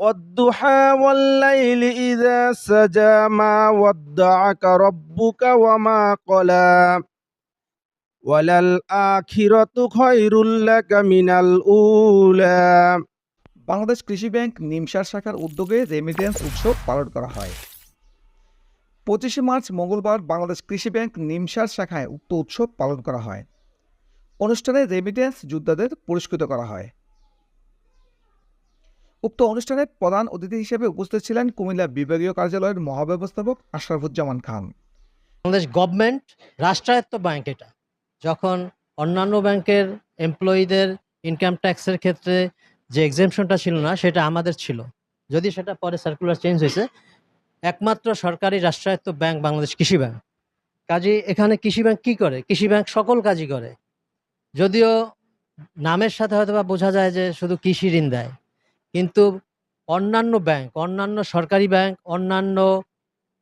والضحى والليل إذا سجى ما ودعك ربك وما قلى وللآخرة خير لك من الأولى বাংলাদেশ কৃষি ব্যাংক নিমসার শাখার উদ্যোগে রেমিটেন্স উৎসব পালন করা হয় পঁচিশে মার্চ মঙ্গলবার বাংলাদেশ কৃষি ব্যাংক নিমসার শাখায় উক্ত উৎসব পালন করা হয় অনুষ্ঠানে রেমিটেন্স যোদ্ধাদের পুরস্কৃত করা হয় উক্ত অনুষ্ঠানে প্রধান অতিথি হিসেবে উপস্থিত ছিলেন কুমিল্লা বিভাগীয় কার্যালয়ের মহাব্যবস্থাপক আশরাফুজ্জামান খান। বাংলাদেশ গভর্নমেন্ট রাষ্ট্রায়ত্ত ব্যাংক এটা। যখন অন্যান্য ব্যাংকের এমপ্লয়ীদের ইনকাম ট্যাক্সের ক্ষেত্রে যে এক্সেমশনটা ছিল না, সেটা আমাদের ছিল। যদি সেটা পরে সার্কুলার চেঞ্জ হয়েছে, একমাত্র সরকারি রাষ্ট্রায়ত্ত ব্যাংক বাংলাদেশ কৃষি ব্যাংক। কাজে এখানে কৃষি ব্যাংক কি করে? কৃষি ব্যাংক সকল কাজই করে। যদিও নামের সাথে হয়তো বা বোঝা যায় যে শুধু কৃষি ঋণ দেয়। কিন্তু অন্যান্য ব্যাংক অন্যান্য সরকারি ব্যাংক অন্যান্য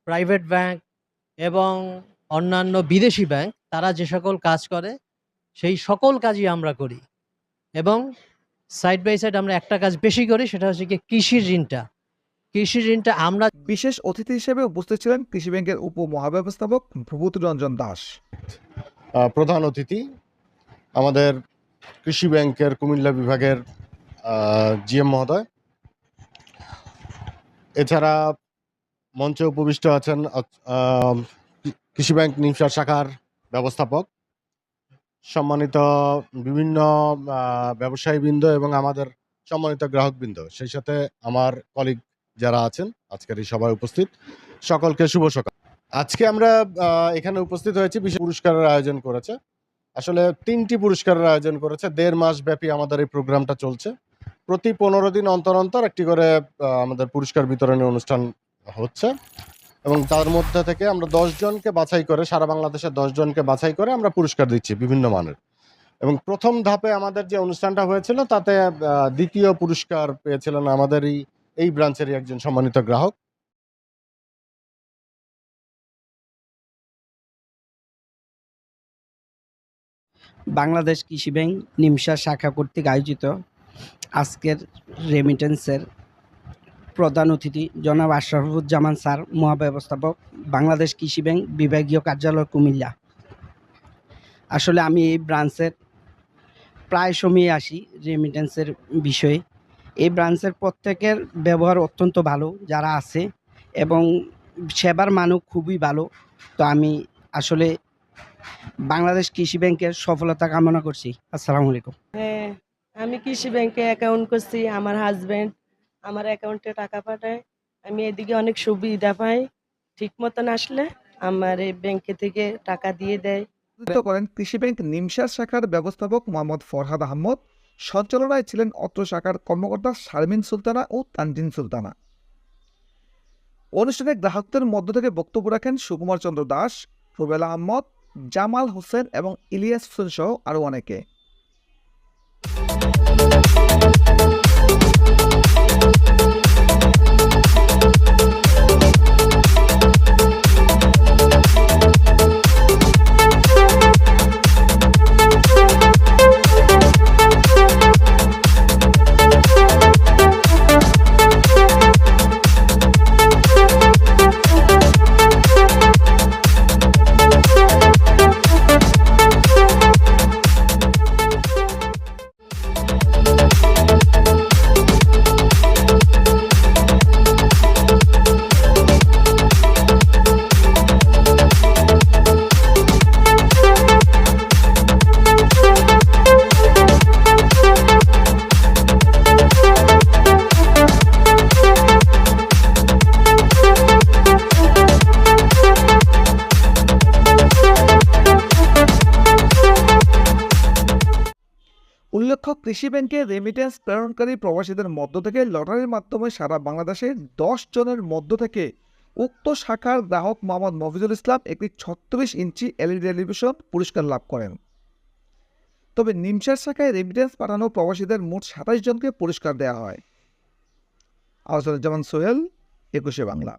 প্রাইভেট ব্যাংক এবং অন্যান্য বিদেশি ব্যাংক তারা যে সকল কাজ করে সেই সকল কাজই আমরা করি। এবং সাইড বাই সাইড আমরা একটা কাজ বেশি করি সেটা হচ্ছে কি কৃষির ঋণটা। কৃষি ঋণটা আমরা বিশেষ অতিথি হিসেবে উপস্থিত ছিলেন কৃষি ব্যাংকের উপ মহাব্যবস্থাপক প্রভূত রঞ্জন দাস প্রধান অতিথি আমাদের কৃষি ব্যাংকের কুমিল্লা বিভাগের জিএম মহোদয়। এছাড়া মঞ্চে উপবিষ্ট আছেন কৃষি ব্যাংক নিমসার শাখার ব্যবস্থাপক, সম্মানিত বিভিন্ন ব্যবসায়ীবৃন্দ এবং আমাদের সম্মানিত গ্রাহকবৃন্দ। সেই সাথে আমার কলিগ যারা আছেন, আজকের এই সভায় উপস্থিত। সকলকে শুভ সকাল। আজকে আমরা এখানে উপস্থিত হয়েছি, বিশেষ পুরস্কারের আয়োজন করেছে। আসলে তিনটি পুরস্কারের আয়োজন করেছে। দেড় মাস ব্যাপী আমাদের এই প্রোগ্রামটা চলছে। প্রতি পনেরো দিন অন্তর অন্তর একটি করে আমাদের পুরস্কার বিতরণী অনুষ্ঠান হচ্ছে। এবং তার মধ্যে থেকে আমরা দশ জনকে বাছাই করে, সারা বাংলাদেশের দশ জনকে বাছাই করে আমরা পুরস্কার দিচ্ছি বিভিন্ন মানের। এবং প্রথম ধাপে আমাদের যে অনুষ্ঠানটা হয়েছিল, তাতে দ্বিতীয় পুরস্কার পেয়েছিলেন আমাদের এই এই ব্রাঞ্চেরই একজন সম্মানিত গ্রাহক। বাংলাদেশ কৃষি ব্যাংক নিমসা শাখা কর্তৃক আয়োজিত আজকের রেমিটেন্সের প্রধান অতিথি জনাব আশরাফুজ্জামান স্যার, মহাব্যবস্থাপক, বাংলাদেশ কৃষি ব্যাংক বিভাগীয় কার্যালয় কুমিল্লা। আসলে আমি এই ব্রাঞ্চের প্রায় সময় আসি রেমিটেন্সের বিষয়ে। এই ব্রাঞ্চের প্রত্যেকের ব্যবহার অত্যন্ত ভালো, যারা আছে, এবং সেবার মানও খুবই ভালো। তো আমি আসলে বাংলাদেশ কৃষি ব্যাংকের সফলতা কামনা করছি। আসসালামু আলাইকুম। হ্যাঁ আমি কৃষি ব্যাংকে অ্যাকাউন্ট করছি, আমার হাজবেন্ড আমার অ্যাকাউন্টে টাকা পাঠায়। আমি এদিকে অনেক সুবিধা পাই। ঠিক মতন আসলে আমার এই ব্যাংকে থেকে টাকা দিয়ে দেয়। করেন কৃষি ব্যাংক নিমসার শাখার ব্যবস্থাপক মোহাম্মদ ফরহাদ আহমদ। সঞ্চালনায় ছিলেন অত্র শাখার কর্মকর্তা শারমিন সুলতানা ও তানজিন সুলতানা। অনুষ্ঠানে গ্রাহকদের মধ্য থেকে বক্তব্য রাখেন সুকুমার চন্দ্র দাস রুবেলা আহমদ, জামাল হোসেন এবং ইলিয়াস হোসেন সহ আরও অনেকে। Thank you. উল্লেখ্য কৃষি ব্যাংকে রেমিটেন্স প্রেরণকারী প্রবাসীদের মধ্য থেকে লটারির মাধ্যমে সারা বাংলাদেশের দশ জনের মধ্য থেকে উক্ত শাখার গ্রাহক মোহাম্মদ মফিজুল ইসলাম একটি ছত্রিশ ইঞ্চি এলইডি টেলিভিশন পুরস্কার লাভ করেন। তবে নিমসার শাখায় রেমিটেন্স পাঠানো প্রবাসীদের মোট সাতাশ জনকে পুরস্কার দেওয়া হয়। আহসানুজ্জামান সোহেল, একুশে বাংলা।